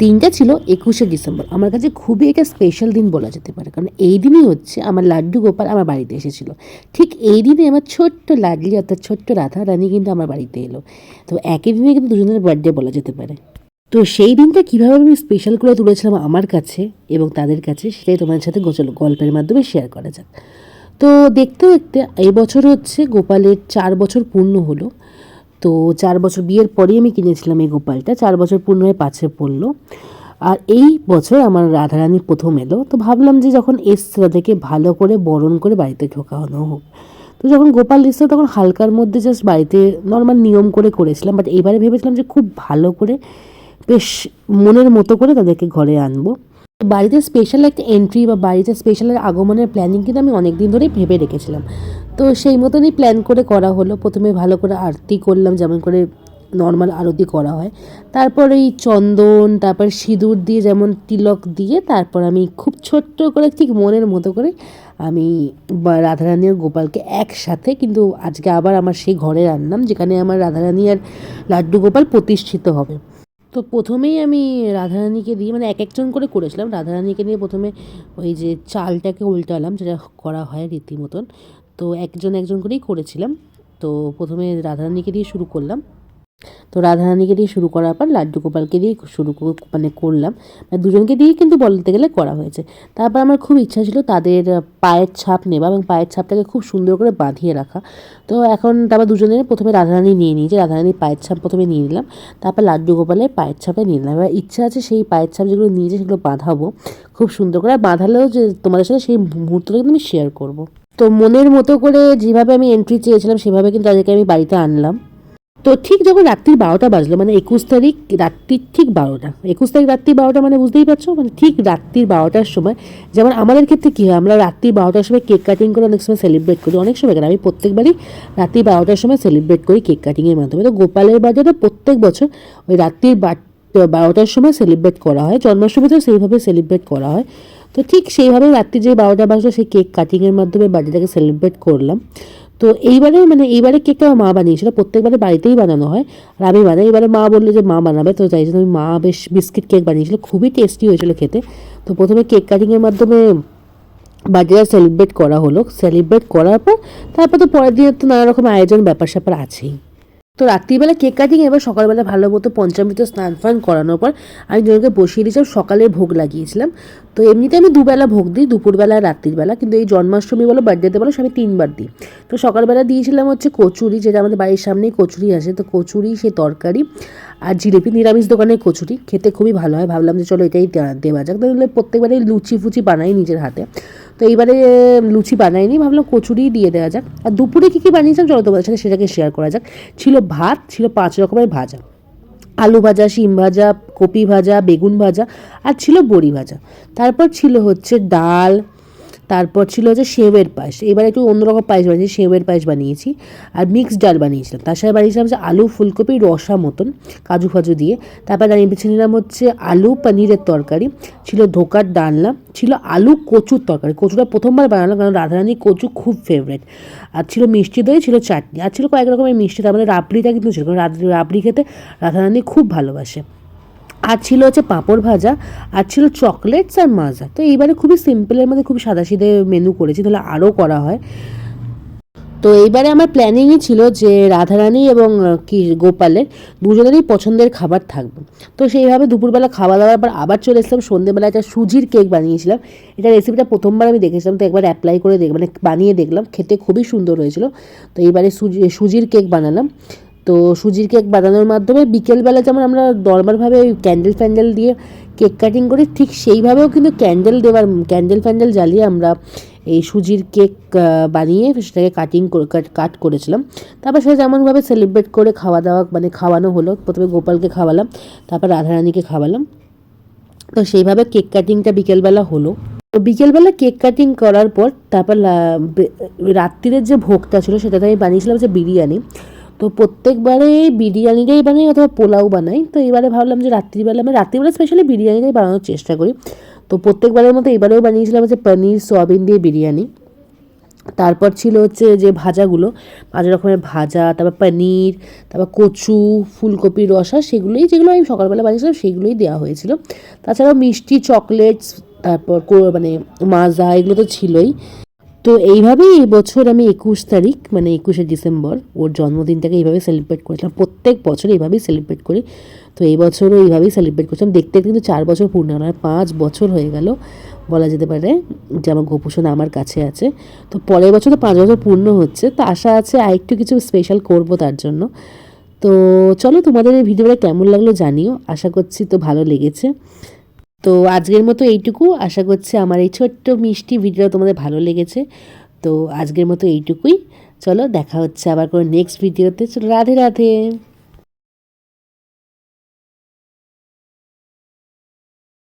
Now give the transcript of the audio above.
দিনটা ছিল একুশে ডিসেম্বর। আমার কাছে খুবই একটা স্পেশাল দিন বলা যেতে পারে। কারণ এই দিনই হচ্ছে আমার লাড্ডু গোপাল আমার বাড়িতে এসেছিল। ঠিক এই দিনে আমার ছোট্ট লাডলি অর্থাৎ ছোট্ট রাধা রানী কিন্তু আমার বাড়িতে এলো। তো একই দিনে কিন্তু দুজনের বার্থডে বলা যেতে পারে। তো সেই দিনটা কীভাবে আমি স্পেশাল করে তুলেছিলাম আমার কাছে এবং তাদের কাছে সেটাই তোমাদের সাথে গোচল গল্পের মাধ্যমে শেয়ার করা যাক। তো দেখতে দেখতে এই বছর হচ্ছে গোপালের চার বছর পূর্ণ হলো। তো চার বছর বিয়ের পরেই আমি কিনেছিলাম এই গোপালটা, চার বছর পূর্ণ হয়ে পাঁচে পড়ল। আর এই বছর আমার রাধারানী প্রথম এলো। তো ভাবলাম যে যখন এসছে তাদেরকে ভালো করে বরণ করে বাড়িতে ঢোকানো হোক। তো যখন গোপাল এসছে তখন হালকার মধ্যে জাস্ট বাড়িতে নর্মাল নিয়ম করে করেছিলাম বাট এবারে ভেবেছিলাম যে খুব ভালো করে বেশ মনের মতো করে তাদেরকে ঘরে আনব। বাড়িতে স্পেশাল একটা এন্ট্রি বা বাড়িতে স্পেশাল আগমনের প্ল্যানিং কিন্তু আমি অনেক দিন ধরেই ভেবে রেখেছিলাম। তো সেই মতনই প্ল্যান করে করা হলো। প্রথমে ভালো করে আরতি করলাম, যেমন করে নর্মাল আরতি করা হয়। তারপর এই চন্দন, তারপর সিঁদুর দিয়ে যেমন তিলক দিয়ে, তারপর আমি খুব ছোট্ট করে, ঠিক মনের মতো করে আমি রাধারানী আর গোপালকে একসাথে, কিন্তু আজকে আবার আমার সেই ঘরে আনলাম, যেখানে আমার রাধারানী আর লাড্ডু গোপাল প্রতিষ্ঠিত হবে। তো প্রথমেই আমি রাধারানীকে দিয়ে মানে এক একজন করে করেছিলাম। রাধারানীকে নিয়ে প্রথমে ওই যে চালটাকে উল্টালাম, যেটা করা হয় রীতিমতন। তো একজন একজন করেই করেছিলাম। তো প্রথমে রাধারানীকে দিয়ে শুরু করলাম। তো রাধারানীকে দিয়ে শুরু করার পর লাড্ডু গোপালকে দিয়ে শুরু মানে করলাম। মানে দুজনকে দিয়েই কিন্তু বলতে গেলে করা হয়েছে। তারপর আমার খুব ইচ্ছা ছিল তাদের পায়ের ছাপ নেওয়া এবং পায়ের ছাপটাকে খুব সুন্দর করে বাঁধিয়ে রাখা। তো এখন তারপর দুজনের প্রথমে রাধারানী নিয়ে নিয়েছে। রাধারানীর পায়ের ছাপ প্রথমে নিয়ে নিলাম। তারপর লাড্ডু গোপালের পায়ের ছাপে নিয়ে নিলাম। এবার ইচ্ছা আছে সেই পায়ের ছাপ যেগুলো নিয়েছে সেগুলো বাঁধাবো। খুব সুন্দর করে বাঁধালেও যে তোমাদের সাথে সেই মুহূর্তটা কিন্তু আমি শেয়ার করব। তো মনের মতো করে যেভাবে আমি এন্ট্রি চেয়েছিলাম, সেভাবে কিন্তু তাদেরকে আমি বাড়িতে আনলাম। তো ঠিক যখন রাত্রির বারোটা বাজলো মানে একুশ তারিখ রাত্রির ঠিক বারোটা, একুশ তারিখ রাত্রি বারোটা মানে বুঝতেই পারছ? মানে ঠিক রাত্রির বারোটার সময়, যেমন আমাদের ক্ষেত্রে কী হয়, আমরা রাত্রি বারোটার সময় কেক কাটিং করে অনেক সময় সেলিব্রেট করি। অনেক সময় কেন, আমি প্রত্যেকবারই রাত্রি বারোটার সময় সেলিব্রেট করি কেক কাটিংয়ের মাধ্যমে। তো গোপালের বাজারে প্রত্যেক বছর ওই রাত্রির বারোটার সময় সেলিব্রেট করা হয়। জন্মাষ্টমীতেও সেইভাবে সেলিব্রেট করা হয়। তো ঠিক সেইভাবে রাত্রি যে বারোটা বাজলো, সেই কেক কাটিংয়ের মাধ্যমে বার্থডেটাকে সেলিব্রেট করলাম। তো এইবারে মানে এইবারে কেকটা আমার মা বানিয়েছিল, প্রত্যেকবারে বাড়িতেই বানানো হয়। আর আমি বানাই, এবারে মা বলল যে মা বানাবে, তো জন্য আমি মা বেশ বিস্কিট কেক বানিয়েছিল, খুবই টেস্টি হয়েছিল খেতে। তো প্রথমে কেক কাটিংয়ের মাধ্যমে বার্থডেটা সেলিব্রেট করা হলো। সেলিব্রেট করার পর, তারপর তো পরের দিনের তো নানা রকম আয়োজন ব্যাপার স্যাপার আছেই। তো রাত্রিবেলা কেক কাটিং এবার সকালবেলা ভালো মতো পঞ্চামৃত স্নান ফান করানোর পর আমি দুজনকে বসিয়ে দিয়েছিলাম, সকালে ভোগ লাগিয়েছিলাম। তো এমনিতে আমি দুবেলা ভোগ দিই, দুপুরবেলা রাত্রিবেলা, কিন্তু এই জন্মাষ্টমী বলো বার্থডেতে বলো আমি তিনবার দিই। তো সকালবেলা দিয়েছিলাম হচ্ছে কচুরি, যেটা আমাদের বাড়ির সামনেই কচুরি আছে তো কচুরি, সে তরকারি আর জিলিপি, নিরামিষ দোকানের কচুরি। খেতে খুবই ভালো হয়, ভাবলাম যে চলো এটাই দেওয়া- যাক। তাহলে প্রত্যেকবারে লুচি ফুচি বানাই নিজের হাতে। তো এইবারে লুচি বানাইনি, ভাবলাম কচুরি দিয়ে দেওয়া যাক। আর দুপুরে কী কী বানিয়েছিলাম চলো তোমাদের সাথে সেটাকে শেয়ার করা যাক। ছিল ভাত, ছিল পাঁচ রকমের ভাজা। আলু ভাজা, শিম ভাজা, কপি ভাজা, বেগুন ভাজা, আর ছিল বড়ি ভাজা। তারপর ছিল হচ্ছে ডাল তারপর ছিল হচ্ছে সেবের পায়েস। এবার একটু অন্যরকম পায়েস বানিয়েছি, সেবের পায়েস বানিয়েছি আর মিক্সড ডাল বানিয়েছিলাম। তার সাথে বানিয়েছিলাম যে আলু ফুলকপি রসা মতন, কাজু ফাজু দিয়ে। তারপর বেছেছিলাম হচ্ছে আলু পনিরের তরকারি, ছিল ধোকার ডালনা, ছিল আলু কচুর তরকারি। কচুটা প্রথমবার বানালাম কারণ রাধারানী কচু খুব ফেভারেট আর ছিল মিষ্টি দই, ছিল চাটনি। আর ছিল কয়েক রকমের মিষ্টি, তার মধ্যে রাবড়িটা কিন্তু ছিল। কারণ রাবড়ি খেতে রাধারানী খুব ভালোবাসে। আর ছিল হচ্ছে পাঁপড় ভাজা, আর ছিল চকলেটস আর মাজা। তো এইবারে খুবই সিম্পলের মধ্যে খুব সাদাসিধে মেনু করেছি, তাহলে আরও করা হয়। তো এইবারে আমার প্ল্যানিংই ছিল যে রাধারানী এবং কি গোপালের দুজনেরই পছন্দের খাবার থাকবে। তো সেইভাবে দুপুরবেলা খাওয়া দাওয়ার পর আবার চলে এসলাম সন্ধ্যেবেলা একটা সুজির কেক বানিয়েছিলাম। এটা রেসিপিটা প্রথমবার আমি দেখেছিলাম, তো একবার অ্যাপ্লাই করে দেখ মানে বানিয়ে দেখলাম, খেতে খুবই সুন্দর হয়েছিল। তো এইবারে সুজি, সুজির কেক বানালাম। তো সুজির কেক বানানোর মাধ্যমে বিকেলবেলা যেমন আমরা নর্মালভাবে ওই ক্যান্ডেল ফ্যান্ডেল দিয়ে কেক কাটিং করি, ঠিক সেইভাবেও কিন্তু ক্যান্ডেল দেওয়ার, ক্যান্ডেল ফ্যান্ডেল জ্বালিয়ে আমরা এই সুজির কেক বানিয়ে সেটাকে কাটিং কাট করেছিলাম। তারপর সেটা যেমনভাবে সেলিব্রেট করে খাওয়া দাওয়া মানে খাওয়ানো হলো, প্রথমে গোপালকে খাওয়ালাম, তারপর রাধারানীকে খাওয়ালাম। তো সেইভাবে কেক কাটিংটা বিকেলবেলা হলো। তো বিকেলবেলা কেক কাটিং করার পর তারপর রাত্রিরের যে ভোগটা ছিল সেটাতে আমি বানিয়েছিলাম যে বিরিয়ানি। তো প্রত্যেকবারে বিরিয়ানিটাই বানাই অথবা পোলাও বানাই। তো এবারে ভাবলাম যে রাত্রিবেলা আমি রাত্রিবেলা স্পেশালি বিরিয়ানিটাই বানানোর চেষ্টা করি। তো প্রত্যেকবারের মতো এবারেও বানিয়েছিলাম যে পনির, সোয়াবিন দিয়ে বিরিয়ানি। তারপর ছিল হচ্ছে যে ভাজাগুলো। পাঁচ রকমের ভাজা, তারপর পনির, তারপর কচু, ফুলকপির রসা সেগুলোই যেগুলো আমি সকালবেলা বানিয়েছিলাম সেগুলোই দেওয়া হয়েছিল। তাছাড়াও মিষ্টি, চকলেটস, তারপর মানে মাজা এগুলো তো ছিলই। তো এইভাবেই এই বছর আমি একুশ তারিখ মানে একুশে ডিসেম্বর, ওর জন্মদিনটাকে এইভাবে সেলিব্রেট করেছিলাম। প্রত্যেক বছর এইভাবেই সেলিব্রেট করি। তো এই বছরও এইভাবেই সেলিব্রেট করছিলাম। দেখতে কিন্তু চার বছর পূর্ণ আর পাঁচ বছর হয়ে গেল, বলা যেতে পারে যে আমার গোপুসোনা আমার কাছে আছে। তো পরের বছর তো পাঁচ বছর পূর্ণ হচ্ছে, তো আশা আছে আরেকটু কিছু স্পেশাল করব তার জন্য। তো চলো তোমাদের এই ভিডিওটা কেমন লাগল জানিও। আশা করছি তো ভালো লেগেছে। তো আজকের মতো এইটুকু। আশা করছি আমার এই ছোট্ট মিষ্টি ভিডিও তোমাদের ভালো লেগেছে। তো আজকের মতো এইটুকুই। চলো দেখা হচ্ছে আবার কোনো নেক্সট ভিডিওতে চলো রাধে রাধে।